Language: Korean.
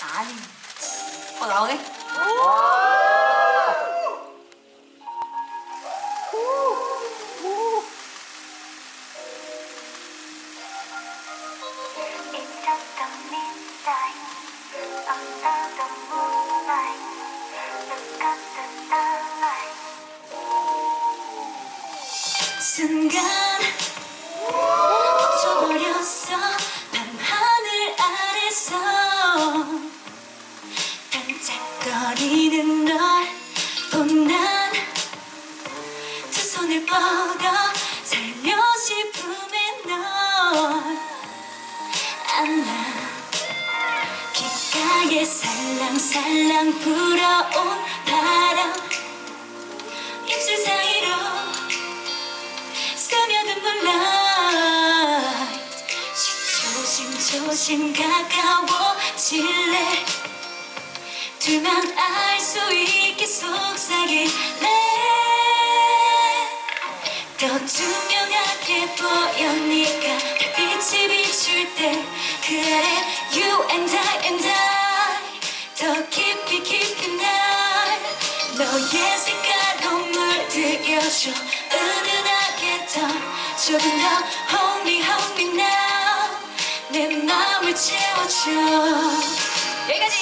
아니. 어, 나오네? 잊었 거리는 널본난 두 손을 뻗어 살며시 품에 널 안아. 귓가에 살랑살랑 불어온 바람. 입술 사이로 스며든 moonlight. 조심조심 가까워질래 둘만 알 수 있게 속삭일래. 더 투명하게 보여 네가 빛이 비출 때 그 아래. You and I and I. 더 깊이 깊이 날 너의 색깔로 물들여줘. 은은하게 더 조금 더 Hold me hold me now. 내 마음을 채워줘. 여기까지!